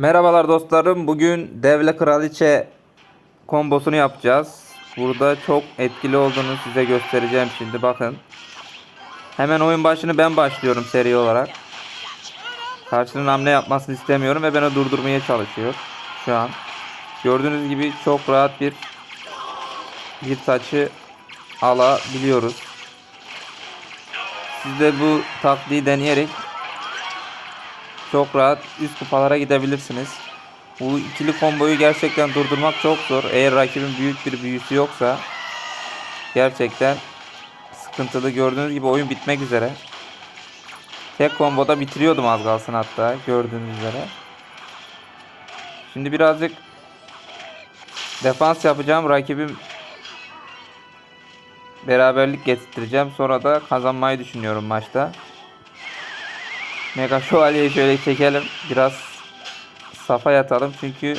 Merhabalar dostlarım. Bugün devle kraliçe kombosunu yapacağız. Burada çok etkili olduğunu size göstereceğim şimdi bakın. Hemen oyun başını ben başlıyorum seri olarak. Karşının hamle yapmasını istemiyorum ve beni durdurmaya çalışıyor şu an. Gördüğünüz gibi çok rahat bir bir taçı alabiliyoruz. Siz de bu taktiği deneyerek çok rahat üst kupalara gidebilirsiniz. Bu ikili komboyu gerçekten durdurmak çok zor. Eğer rakibin büyük bir büyüsü yoksa gerçekten sıkıntılı. Gördüğünüz gibi oyun bitmek üzere. Tek komboda bitiriyordum az kalsın hatta gördüğünüz üzere. Şimdi birazcık defans yapacağım. Rakibim beraberlik getireceğim. Sonra da kazanmayı düşünüyorum maçta. Mega Şövalye'yi şöyle çekelim. Biraz safa yatalım çünkü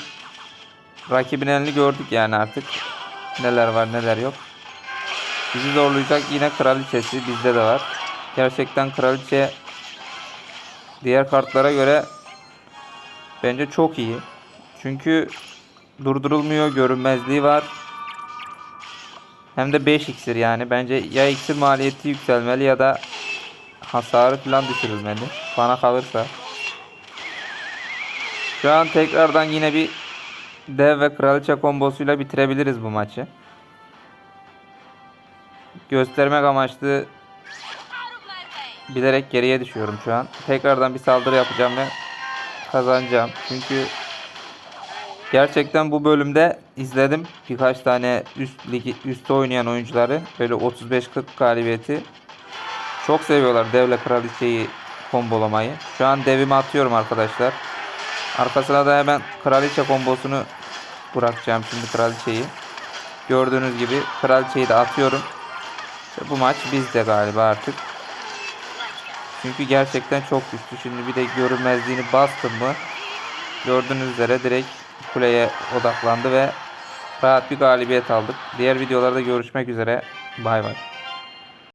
rakibin elini gördük yani artık. Neler var neler yok. Bizi zorlayacak yine kraliçesi bizde de var. Gerçekten kraliçe diğer kartlara göre bence çok iyi. Çünkü durdurulmuyor, görünmezliği var. Hem de 5 iksir yani. Bence ya iksir maliyeti yükselmeli ya da hasarı falan düşürülmeli. Bana kalırsa. Şu an tekrardan yine bir dev ve kraliçe kombosuyla bitirebiliriz bu maçı. Göstermek amaçlı bilerek geriye düşüyorum şu an. Tekrardan bir saldırı yapacağım ve kazanacağım. Çünkü gerçekten bu bölümde izledim birkaç tane üst ligi üstte oynayan oyuncuları böyle 35-40 galibiyeti çok seviyorlar devle kraliçeyi kombolamayı. Şu an devimi atıyorum arkadaşlar. Arkasına da hemen kraliçe kombosunu bırakacağım şimdi kraliçeyi. Gördüğünüz gibi kraliçeyi de atıyorum. Ve bu maç bizde galiba artık. Çünkü gerçekten çok güçlü. Şimdi bir de görünmezliğini bastım mı gördüğünüz üzere direkt kuleye odaklandı ve rahat bir galibiyet aldık. Diğer videolarda görüşmek üzere. Bay bay.